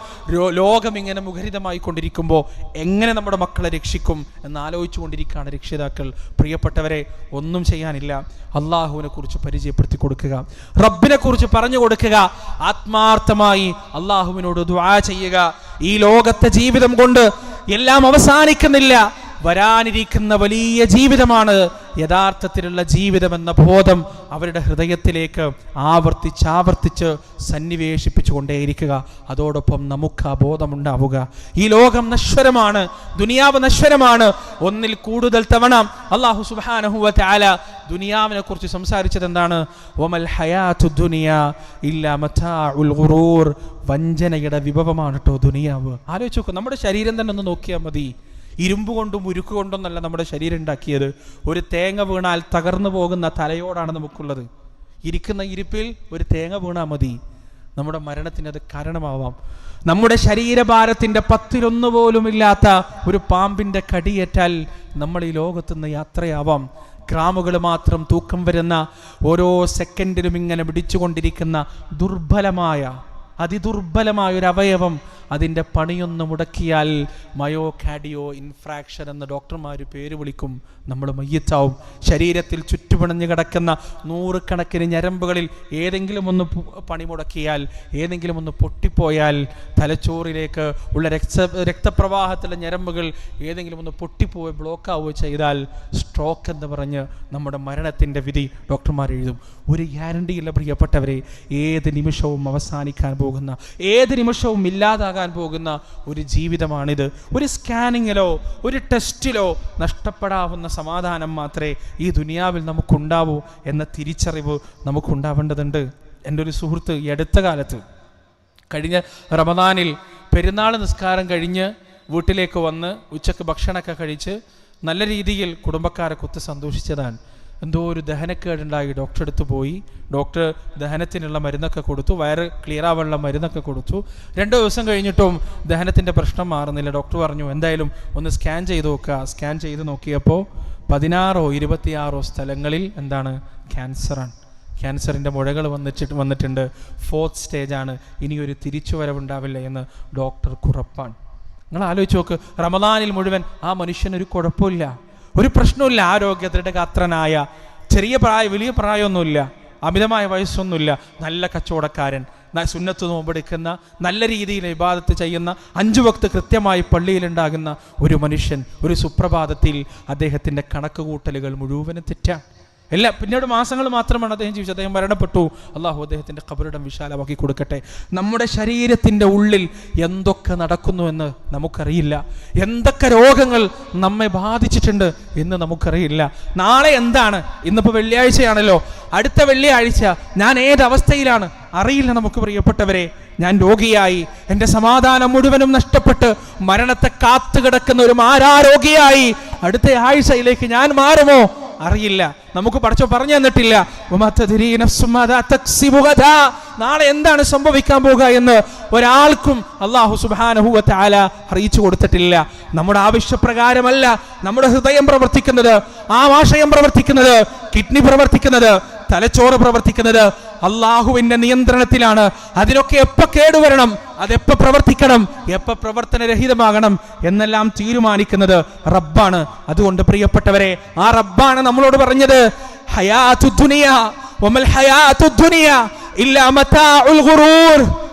ലോകം ഇങ്ങനെ മുഖരിതമായി കൊണ്ടിരിക്കുമ്പോൾ എങ്ങനെ നമ്മുടെ മക്കളെ രക്ഷിക്കും എന്ന് ആലോചിച്ചു കൊണ്ടിരിക്കുകയാണ് രക്ഷിതാക്കൾ. പ്രിയപ്പെട്ടവരെ ഒന്നും ചെയ്യാനില്ല. അള്ളാഹുവിനെ കുറിച്ച് പരിചയപ്പെടുത്തി കൊടുക്കുക. റബ്ബിനെ കുറിച്ച് പറഞ്ഞു കൊടുക്കുക. ആത്മാർത്ഥമായി അള്ളാഹുവിനോട് ദ്വാ ചെയ്യുക. ഈ ലോകത്തെ ജീവിതം കൊണ്ട് എല്ലാം അവസാനിക്കുന്നില്ല. വരാനിരിക്കുന്ന വലിയ ജീവിതമാണ് യഥാർത്ഥത്തിലുള്ള ജീവിതമെന്ന ബോധം അവരുടെ ഹൃദയത്തിലേക്ക് ആവർത്തിച്ചാവർത്തിച്ച് ആവർത്തിച്ച് സന്നിവേശിപ്പിച്ചു കൊണ്ടേയിരിക്കുക അതോടൊപ്പം നമുക്ക് ആ ബോധമുണ്ടാവുക. ഈ ലോകം നശ്വരമാണ് ദുനിയാവ് നശ്വരമാണ്. ഒന്നിൽ കൂടുതൽ തവണ അള്ളാഹു സുബാനഹുവ ആല ദുനിയാവിനെ കുറിച്ച് സംസാരിച്ചത് എന്താണ് ഒമൽ ഹയാത്തു ദുനിയ വഞ്ചനയുടെ വിഭവമാണ് കേട്ടോ ദുനിയാവ്. ആലോചിച്ച് നോക്കൂ നമ്മുടെ ശരീരം തന്നെ ഒന്ന് നോക്കിയാൽ മതി. ഇരുമ്പ് കൊണ്ടും ഉരുക്ക് കൊണ്ടൊന്നല്ല നമ്മുടെ ശരീരം ഉണ്ടാക്കിയത്. ഒരു തേങ്ങ വീണാൽ തകർന്നു പോകുന്ന തലയോടാണ് നമുക്കുള്ളത്. ഇരിക്കുന്ന ഇരിപ്പിൽ ഒരു തേങ്ങ വീണാൽ മതി. നമ്മുടെ മരണത്തിന് അത് കാരണമാവാം. നമ്മുടെ ശരീരഭാരത്തിന്റെ പത്തിലൊന്നു പോലും ഇല്ലാത്ത ഒരു പാമ്പിന്റെ കടിയേറ്റാൽ നമ്മൾ ഈ ലോകത്തുനിന്ന് യാത്രയാവാം. ഗ്രാമുകൾ മാത്രം തൂക്കം വരുന്ന ഓരോ സെക്കൻഡിലും ഇങ്ങനെ പിടിച്ചുകൊണ്ടിരിക്കുന്ന ദുർബലമായ അതിദുർബലമായ ഒരു അവയവം അതിന്റെ പണിയൊന്ന് മുടക്കിയാൽ മയോ കാഡിയോ ഇൻഫ്രാക്ഷൻ എന്ന് ഡോക്ടർമാർ പേര് വിളിക്കും. നമ്മൾ മയ്യത്താവും. ശരീരത്തിൽ ചുറ്റുപിണഞ്ഞു കിടക്കുന്ന നൂറുകണക്കിന് ഞരമ്പുകളിൽ ഏതെങ്കിലും ഒന്ന് പണി മുടക്കിയാൽ ഏതെങ്കിലും ഒന്ന് പൊട്ടിപ്പോയാൽ തലച്ചോറിലേക്ക് ഉള്ള രക്ത രക്തപ്രവാഹത്തിലെ ഞരമ്പുകൾ ഏതെങ്കിലും ഒന്ന് പൊട്ടിപ്പോയി ബ്ലോക്ക് ആവുകയോ ചെയ്താൽ സ്ട്രോക്ക് എന്ന് പറഞ്ഞ് നമ്മുടെ മരണത്തിന്റെ വിധി ഡോക്ടർമാർ എഴുതും. ഒരു ഗ്യാരണ്ടിയില്ല പ്രിയപ്പെട്ടവരെ. ഏത് നിമിഷവും അവസാനിക്കാൻ പോകുന്ന ഏത് നിമിഷവും ഇല്ലാതാകാൻ പോകുന്ന ഒരു ജീവിതമാണിത്. ഒരു സ്കാനിങ്ങിലോ ഒരു ടെസ്റ്റിലോ നഷ്ടപ്പെടാവുന്ന സമാധാനം മാത്രമേ ഈ ദുനിയാവിൽ നമുക്കുണ്ടാവൂ എന്ന തിരിച്ചറിവ് നമുക്കുണ്ടാവേണ്ടതുണ്ട്. എന്റെ ഒരു സുഹൃത്ത് ഈ അടുത്ത കാലത്ത് കഴിഞ്ഞ റമദാനിൽ പെരുന്നാൾ നിസ്കാരം കഴിഞ്ഞ് വീട്ടിലേക്ക് വന്ന് ഉച്ചയ്ക്ക് ഭക്ഷണമൊക്കെ കഴിച്ച് നല്ല രീതിയിൽ കുടുംബക്കാരെ കുത്ത് സന്തോഷിച്ചതാണ്. എന്തോ ഒരു ദഹനക്കേടുണ്ടായി. ഡോക്ടറെ അടുത്ത് പോയി. ഡോക്ടർ ദഹനത്തിനുള്ള മരുന്നൊക്കെ കൊടുത്തു. വയറ് ക്ലിയർ ആവാനുള്ള മരുന്നൊക്കെ കൊടുത്തു. രണ്ട് ദിവസം കഴിഞ്ഞിട്ടും ദഹനത്തിന്റെ പ്രശ്നം മാറുന്നില്ല. ഡോക്ടർ പറഞ്ഞു എന്തായാലും ഒന്ന് സ്കാൻ ചെയ്ത് നോക്കുക. സ്കാൻ ചെയ്ത് നോക്കിയപ്പോൾ പതിനാറോ ഇരുപത്തിയാറോ സ്ഥലങ്ങളിൽ എന്താണ്? ക്യാൻസറാണ് ക്യാൻസറിന്റെ മുഴകൾ വന്നിട്ട് വന്നിട്ടുണ്ട്. ഫോർത്ത് സ്റ്റേജാണ് ഇനിയൊരു തിരിച്ചുവരവുണ്ടാവില്ല എന്ന് ഡോക്ടർ കുറപ്പാണ് നിങ്ങൾ ആലോചിച്ച് നോക്ക്. റമദാനിൽ മുഴുവൻ ആ മനുഷ്യനൊരു കുഴപ്പമില്ല. ഒരു പ്രശ്നമില്ല ആരോഗ്യത്തിന്റെ അത്രനായ ചെറിയ പ്രായം വലിയ പ്രായമൊന്നുമില്ല. അമിതമായ വയസ്സൊന്നുമില്ല. നല്ല കച്ചവടക്കാരൻ സുന്നത്ത് നോമ്പെടുക്കുന്ന നല്ല രീതിയിൽ ഇബാദത്ത് ചെയ്യുന്ന അഞ്ചു വക്ത് കൃത്യമായി പള്ളിയിലുണ്ടാകുന്ന ഒരു മനുഷ്യൻ ഒരു സുപ്രഭാതത്തിൽ അദ്ദേഹത്തിന്റെ കണക്ക് കൂട്ടലുകൾ മുഴുവനും തെറ്റാണ്. എല്ലാ പിന്നീട് മാസങ്ങൾ മാത്രമാണ് അദ്ദേഹം ജീവിച്ചത്. അദ്ദേഹം മരണപ്പെട്ടു. അള്ളാഹു അദ്ദേഹത്തിന്റെ കബറിടം വിശാലമാക്കി കൊടുക്കട്ടെ. നമ്മുടെ ശരീരത്തിന്റെ ഉള്ളിൽ എന്തൊക്കെ നടക്കുന്നുവെന്ന് നമുക്കറിയില്ല. എന്തൊക്കെ രോഗങ്ങൾ നമ്മെ ബാധിച്ചിട്ടുണ്ട് എന്ന് നമുക്കറിയില്ല. നാളെ എന്താണ്? ഇന്നിപ്പോൾ വെള്ളിയാഴ്ചയാണല്ലോ. അടുത്ത വെള്ളിയാഴ്ച ഞാൻ ഏതവസ്ഥയിലാണ് അറിയില്ല നമുക്ക് പ്രിയപ്പെട്ടവരെ. ഞാൻ രോഗിയായി. എന്റെ സമാധാനം മുഴുവനും നഷ്ടപ്പെട്ട് മരണത്തെ കാത്തു കിടക്കുന്ന ഒരു മാരാരോഗിയായി. അടുത്ത ആഴ്ചയിലേക്ക് ഞാൻ മാറുമോ? അറിയില്ല. നമുക്ക് പഠിച്ചോ പറഞ്ഞു തന്നിട്ടില്ല. നാളെ എന്താണ് സംഭവിക്കാൻ പോകുക എന്ന് ഒരാൾക്കും അള്ളാഹു സുബ്ഹാനഹു വ തആല അറിയിച്ചു കൊടുത്തിട്ടില്ല. നമ്മുടെ ആവശ്യപ്രകാരമല്ല നമ്മുടെ ഹൃദയം പ്രവർത്തിക്കുന്നത് ആമാശയം പ്രവർത്തിക്കുന്നത് കിഡ്നി പ്രവർത്തിക്കുന്നത് തലച്ചോറ് പ്രവർത്തിക്കുന്നത് അള്ളാഹുവിന്റെ നിയന്ത്രണത്തിലാണ്. അതിനൊക്കെ എപ്പോ കേടുവരണം അതെപ്പോ പ്രവർത്തിക്കണം എപ്പോ പ്രവർത്തനരഹിതമാകണം എന്നെല്ലാം തീരുമാനിക്കുന്നത് റബ്ബാണ്. അതുകൊണ്ട് പ്രിയപ്പെട്ടവരെ ആ റബ്ബാണ് നമ്മളോട് പറഞ്ഞത്.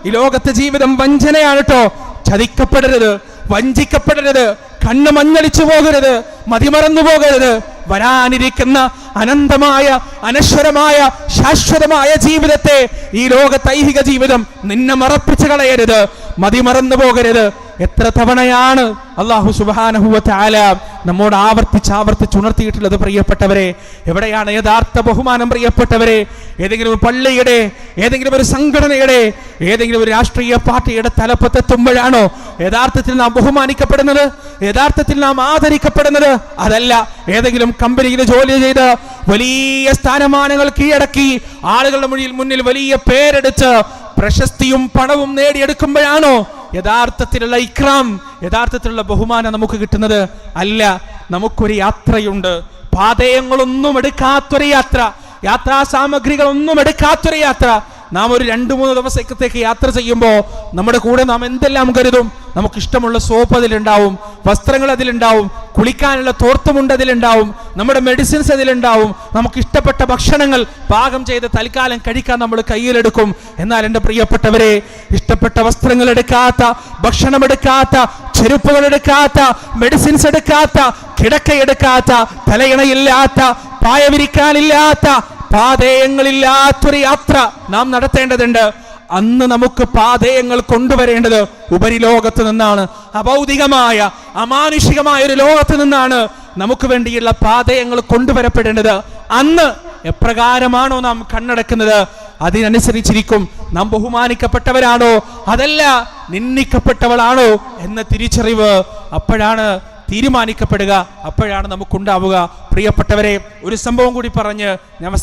ഈ ലോകത്തെ ജീവിതം വഞ്ചനയാണ് കേട്ടോ ചതിക്കപ്പെടരുത് വഞ്ചിക്കപ്പെടരുത് കണ്ണ് മഞ്ഞളിച്ചു പോകരുത് മതിമറന്നു പോകരുത്. വരാനിരിക്കുന്ന അനന്തമായ അനശ്വരമായ ശാശ്വതമായ ജീവിതത്തെ ഈ ലോക ദൈഹിക ജീവിതം നിന്നെ മറപ്പിച്ചു കളയരുത്. മതിമറന്നു പോകരുത്. എത്ര തവണയാണ് അള്ളാഹു സുബാനഹുവത്ത് ആല നമ്മോട് ആവർത്തിച്ച് ആവർത്തിച്ച് ഉണർത്തിയിട്ടുള്ളത് പ്രിയപ്പെട്ടവരെ? എവിടെയാണ് യഥാർത്ഥ ബഹുമാനം പ്രിയപ്പെട്ടവരെ? ഏതെങ്കിലും പള്ളിയുടെ ഏതെങ്കിലും ഒരു സംഘടനയുടെ ഏതെങ്കിലും ഒരു രാഷ്ട്രീയ പാർട്ടിയുടെ തലപ്പത്തെത്തുമ്പോഴാണോ യഥാർത്ഥത്തിൽ നാം ബഹുമാനിക്കപ്പെടുന്നത്? യഥാർത്ഥത്തിൽ നാം ആദരിക്കപ്പെടുന്നത്? അതല്ല ഏതെങ്കിലും കമ്പനിയിൽ ജോലി ചെയ്ത് വലിയ സ്ഥാനമാനങ്ങൾ കീഴടക്കി ആളുകളുടെ മുന്നിൽ മുന്നിൽ വലിയ പേരെടുത്ത് പ്രശസ്തിയും പണവും നേടിയെടുക്കുമ്പോഴാണോ യഥാർത്ഥത്തിലുള്ള ഇക്രാം യഥാർത്ഥത്തിലുള്ള ബഹുമാനം നമുക്ക് കിട്ടുന്നത്? അല്ല നമുക്കൊരു യാത്രയുണ്ട്. പാതയങ്ങളൊന്നും എടുക്കാത്തൊരു യാത്ര യാത്രാ സാമഗ്രികളൊന്നും എടുക്കാത്തൊരു യാത്ര. നാം ഒരു രണ്ട് മൂന്ന് ദിവസത്തേക്ക് യാത്ര ചെയ്യുമ്പോൾ നമ്മുടെ കൂടെ നാം എന്തെല്ലാം കരുതും? നമുക്ക് ഇഷ്ടമുള്ള സോപ്പ് അതിലുണ്ടാവും വസ്ത്രങ്ങൾ അതിലുണ്ടാവും കുളിക്കാനുള്ള തോർത്തുമുണ്ട് അതിലുണ്ടാവും നമ്മുടെ മെഡിസിൻസ് അതിലുണ്ടാവും നമുക്ക് ഇഷ്ടപ്പെട്ട ഭക്ഷണങ്ങൾ പാകം ചെയ്ത് തൽക്കാലം കഴിക്കാൻ നമ്മൾ കയ്യിലെടുക്കും. എന്നാൽ എന്റെ പ്രിയപ്പെട്ടവരെ ഇഷ്ടപ്പെട്ട വസ്ത്രങ്ങൾ എടുക്കാത്ത ഭക്ഷണം എടുക്കാത്ത ചെരുപ്പുകൾ എടുക്കാത്ത മെഡിസിൻസ് എടുക്കാത്ത കിടക്കയെടുക്കാത്ത തലയിണയില്ലാത്ത പായ വിരിക്കാനില്ലാത്ത പാതയങ്ങളില്ലാത്തൊരു യാത്ര നാം നടത്തേണ്ടതുണ്ട്. അന്ന് നമുക്ക് പാതയങ്ങൾ കൊണ്ടുവരേണ്ടത് ഉപരിലോകത്ത് നിന്നാണ്. അഭൗതികമായ അമാനുഷികമായ ഒരു ലോകത്ത് നിന്നാണ് നമുക്ക് വേണ്ടിയുള്ള പാതയങ്ങൾ കൊണ്ടുവരപ്പെടേണ്ടത്. അന്ന് എപ്രകാരമാണോ നാം കണ്ണടക്കുന്നത്? അതിനനുസരിച്ചിരിക്കും. നാം ബഹുമാനിക്കപ്പെട്ടവരാണോ? അതല്ല നിന്ദിക്കപ്പെട്ടവളാണോ? എന്ന തിരിച്ചറിവ് അപ്പോഴാണ് തീരുമാനിക്കപ്പെടുക. അപ്പോഴാണ് നമുക്കുണ്ടാവുക. പ്രിയപ്പെട്ടവരെ ഒരു സംഭവം കൂടി പറഞ്ഞ്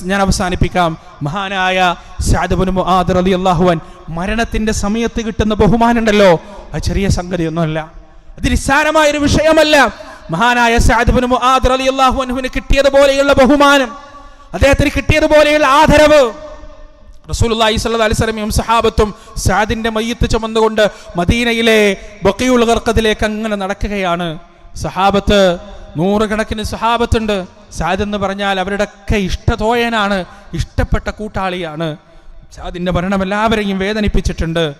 ഞാൻ അവസാനിപ്പിക്കാം. മഹാനായ സാദബുന് മുആദ് റളിയല്ലാഹു അൻ മരണത്തിന്റെ സമയത്ത് കിട്ടുന്ന ബഹുമാനം ഉണ്ടല്ലോ അത് ചെറിയ സംഗതിയൊന്നുമല്ല. അത് നിസ്സാരമായ ഒരു വിഷയമല്ല. മഹാനായ ഇബ്നു മുആദ് റളിയല്ലാഹു അൻഹുവിന് കിട്ടിയതുപോലെയുള്ള ബഹുമാനം. അദ്ദേഹത്തിന് കിട്ടിയതുപോലെയുള്ള ആദരവ്. റസൂലുള്ളാഹി സ്വല്ലല്ലാഹി അലൈഹി സഹാബത്തും സഅദിന്റെ മയ്യത്ത് ചുമന്നുകൊണ്ട് മദീനയിലെ ബഖീഉൽ ഗർക്കത്തിലേക്ക് അങ്ങനെ നടക്കുകയാണ്. സഹാബത്ത് നൂറുകണക്കിന് സഹാബത്തുണ്ട്. സാദെന്ന് പറഞ്ഞാൽ അവരുടെയൊക്കെ ഇഷ്ടതോയനാണ് ഇഷ്ടപ്പെട്ട കൂട്ടാളിയാണ്. സാദിന്റെ മരണം എല്ലാവരെയും വേദനിപ്പിച്ചിട്ടുണ്ട്.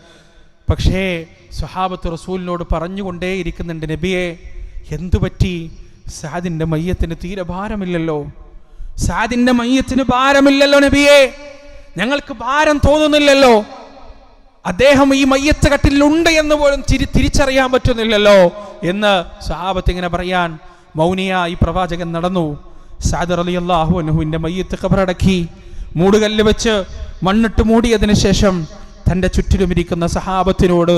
പക്ഷേ സഹാബത്ത് റസൂലിനോട് പറഞ്ഞുകൊണ്ടേ ഇരിക്കുന്നുണ്ട് നബിയെ എന്തു പറ്റി? സാദിന്റെ മയ്യത്തിന് തീരെ ഭാരമില്ലല്ലോ. സാദിന്റെ മയ്യത്തിന് ഭാരമില്ലല്ലോ നബിയെ. ഞങ്ങൾക്ക് ഭാരം തോന്നുന്നില്ലല്ലോ. അദ്ദേഹം ഈ മയ്യത്ത് കട്ടിലുണ്ട് എന്ന് പോലും തിരി തിരിച്ചറിയാൻ പറ്റുന്നില്ലല്ലോ എന്ന് സഹാബത്ത് ഇങ്ങനെ പറയാൻ മൗനിയ ഈ പ്രവാചകൻ നടന്നു. സാദർ അലി അള്ളാഹു അനുഹുവിന്റെ മയ്യത്ത് കബറടക്കി മൂടുകല്ല് വെച്ച് മണ്ണിട്ട് മൂടിയതിനു ശേഷം തന്റെ ചുറ്റിലുമിരിക്കുന്ന സഹാബത്തിനോട്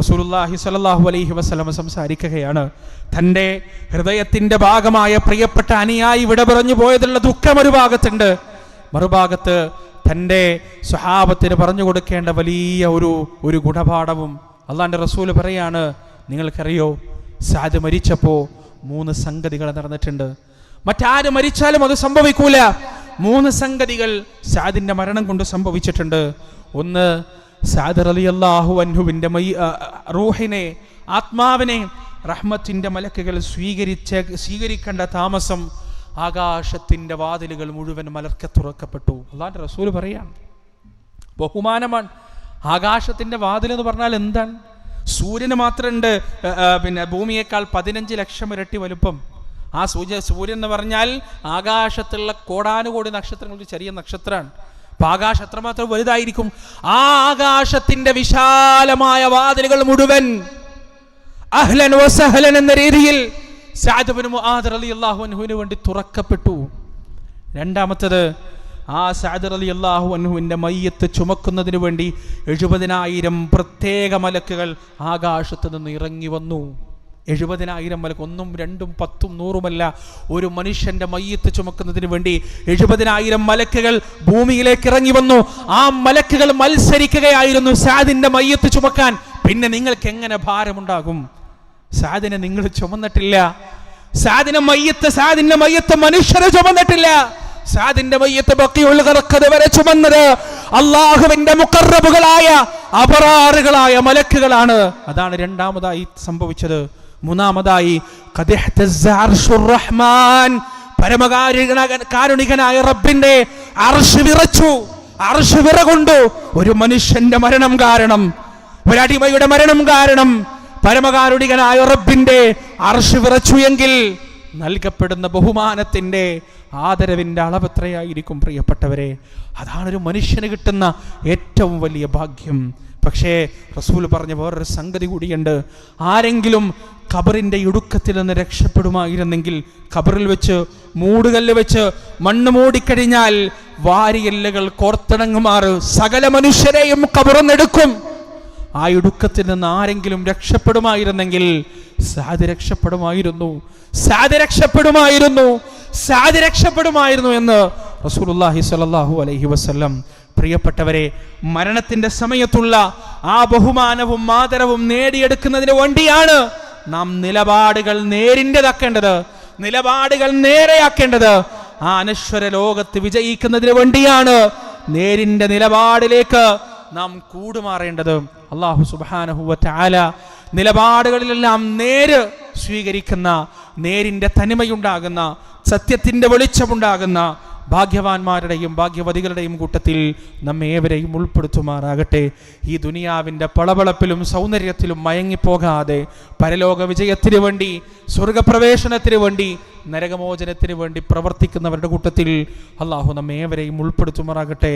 റസൂലുല്ലാഹി സ്വല്ലല്ലാഹു അലൈഹി വസ്ലമ സംസാരിക്കുകയാണ്. തന്റെ ഹൃദയത്തിന്റെ ഭാഗമായ പ്രിയപ്പെട്ട അനിയായി വിട പറഞ്ഞു പോയതുള്ള ദുഃഖം ഒരു ഭാഗത്തുണ്ട്. മറുഭാഗത്ത് തന്റെ സ്വഹാബത്തിന് പറഞ്ഞു കൊടുക്കേണ്ട വലിയ ഒരു ഒരു ഗുണപാഠവും അള്ളാന്റെ റസൂൽ പറയാണ്. നിങ്ങൾക്കറിയോ സാദ് മരിച്ചപ്പോൾ മൂന്ന് സംഗതികൾ നടന്നിട്ടുണ്ട്. മറ്റാര് മരിച്ചാലും അത് സംഭവിക്കൂല. മൂന്ന് സംഗതികൾ സാദിന്റെ മരണം കൊണ്ട് സംഭവിച്ചിട്ടുണ്ട്. ഒന്ന് സാദർ അലി അള്ളാഹു അൻഹുവിന്റെ മൈ റൂഹിനെ ആത്മാവിനെ റഹ്മത്തിന്റെ മലക്കുകൾ സ്വീകരിച്ച സ്വീകരിക്കേണ്ട താമസം ആകാശത്തിന്റെ വാതിലുകൾ മുഴുവൻ മലർക്കെ തുറക്കപ്പെട്ടു. അള്ളാന്റെ റസൂൽ പറയാണ് ബഹുമാനമാണ്. ആകാശത്തിന്റെ വാതിൽ എന്ന് പറഞ്ഞാൽ എന്താണ്? സൂര്യന് മാത്രമുണ്ട് പിന്നെ ഭൂമിയേക്കാൾ പതിനഞ്ച് ലക്ഷം ഇരട്ടി വലുപ്പം. ആ സൂര്യ സൂര്യൻ എന്ന് പറഞ്ഞാൽ ആകാശത്തുള്ള കോടാനുകോടി നക്ഷത്രങ്ങളൊരു ചെറിയ നക്ഷത്രമാണ്. അപ്പം ആകാശം എത്രമാത്രം വലുതായിരിക്കും? ആ ആകാശത്തിന്റെ വിശാലമായ വാതിലുകൾ മുഴുവൻ അഹ്ലൻ വസഹലൻ എന്ന രീതിയിൽ സഅദ് ഇബ്നു മുആദ് റളിയല്ലാഹു അൻഹുവിന് വേണ്ടി തുറക്കപ്പെട്ടു. രണ്ടാമത്തത് ആ സഅദ് റളിയല്ലാഹു അൻഹുവിന്റെ മയ്യത്ത് ചുമക്കുന്നതിന് വേണ്ടി എഴുപതിനായിരം പ്രത്യേക മലക്കുകൾ ആകാശത്ത് നിന്ന് ഇറങ്ങി വന്നു. എഴുപതിനായിരം മലക്ക് ഒന്നും രണ്ടും പത്തും നൂറുമല്ല ഒരു മനുഷ്യന്റെ മയ്യത്ത് ചുമക്കുന്നതിന് വേണ്ടി എഴുപതിനായിരം മലക്കുകൾ ഭൂമിയിലേക്ക് ഇറങ്ങി വന്നു. ആ മലക്കുകൾ മത്സരിക്കുകയായിരുന്നു സാദിന്റെ മയ്യത്ത് ചുമക്കാൻ. പിന്നെ നിങ്ങൾക്ക് എങ്ങനെ ഭാരമുണ്ടാകും? സാദിനെ നിങ്ങൾ ചുമന്നിട്ടില്ല. സാദിനെ മയ്യത്ത് സാദിന്റെ മയ്യത്ത് മനുഷ്യരെ ചുമന്നിട്ടില്ല. സാദിന്റെ മയ്യത്ത് ബക്കിയുള്ള കറക്കത് വരെ ചുമന്നത് അള്ളാഹുവിന്റെ മുക്കറബുകളായ അപറാറുകളായ മലക്കുകളാണ്. അതാണ് രണ്ടാമതായി സംഭവിച്ചത്. മൂന്നാമതായി ഖദ് അർശുർ റഹ്മാൻ. പരമകാരുണികന- കാരുണികനായ റബ്ബിന്റെ അർഷ് വിറച്ചു. അർഷ് വിറകൊണ്ടു ഒരു മനുഷ്യന്റെ മരണം കാരണം ഒരടിമയുടെ മരണം കാരണം പരമകാരുണികനായ റബ്ബിന്റെ അർഷ് വിറച്ചു എങ്കിൽ നൽകപ്പെടുന്ന ബഹുമാനത്തിന്റെ ആദരവിന്റെ അളവ് എത്രയായിരിക്കും പ്രിയപ്പെട്ടവരെ? അതാണൊരു മനുഷ്യന് കിട്ടുന്ന ഏറ്റവും വലിയ ഭാഗ്യം. പക്ഷേ റസൂൽ പറഞ്ഞ വേറൊരു സംഗതി കൂടിയുണ്ട്. ആരെങ്കിലും ഖബറിന്റെ ഇടുക്കത്തിൽ നിന്ന് രക്ഷപ്പെടുമായിരുന്നെങ്കിൽ ഖബറിൽ വെച്ച് മൂടുകല്ല് വെച്ച് മണ്ണ് മൂടിക്കഴിഞ്ഞാൽ വാരിയെല്ലുകൾ കോർത്തിണങ്ങുമാറ് സകല മനുഷ്യരെയും ഖബറെന്നെടുക്കും. ആ ഇടുക്കത്തിൽ നിന്ന് ആരെങ്കിലും രക്ഷപ്പെടുമായിരുന്നെങ്കിൽ സാധി രക്ഷപ്പെടുമായിരുന്നു. സാധി രക്ഷപ്പെടുമായിരുന്നു. സാധി രക്ഷപ്പെടുമായിരുന്നു എന്ന് റസൂലുള്ളാഹി സ്വല്ലല്ലാഹു അലൈഹി വസല്ലം പ്രിയപ്പെട്ടവരെ മരണത്തിന്റെ സമയത്തുള്ള ആ ബഹുമാനവും ആദരവും നേടിയെടുക്കുന്നതിന് വേണ്ടിയാണ് നാം നിലപാടുകൾ നേരിന്റെതാക്കേണ്ടത് നിലപാടുകൾ നേരെയാക്കേണ്ടത്. ആ അനശ്വര ലോകത്ത് വിജയിക്കുന്നതിന് വേണ്ടിയാണ് നേരിന്റെ നിലപാടിലേക്ക് നാം കൂടുമാറേണ്ടത്. അള്ളാഹു സുബാനഹുവ ആല നിലപാടുകളിലെല്ലാം നേര് സ്വീകരിക്കുന്ന നേരിന്റെ തനിമയുണ്ടാകുന്ന സത്യത്തിന്റെ വെളിച്ചമുണ്ടാകുന്ന ഭാഗ്യവാന്മാരുടെയും ഭാഗ്യവതികളുടെയും കൂട്ടത്തിൽ നമ്മെ ഏവരെയും ഉൾപ്പെടുത്തുമാറാകട്ടെ. ഈ ദുനിയാവിന്റെ പളവളപ്പിലും സൗന്ദര്യത്തിലും മയങ്ങിപ്പോകാതെ പരലോക വിജയത്തിന് വേണ്ടി സ്വർഗപ്രവേശനത്തിന് വേണ്ടി നരകമോചനത്തിന് വേണ്ടി പ്രവർത്തിക്കുന്നവരുടെ കൂട്ടത്തിൽ അള്ളാഹു നമ്മേവരെയും ഉൾപ്പെടുത്തുമാറാകട്ടെ.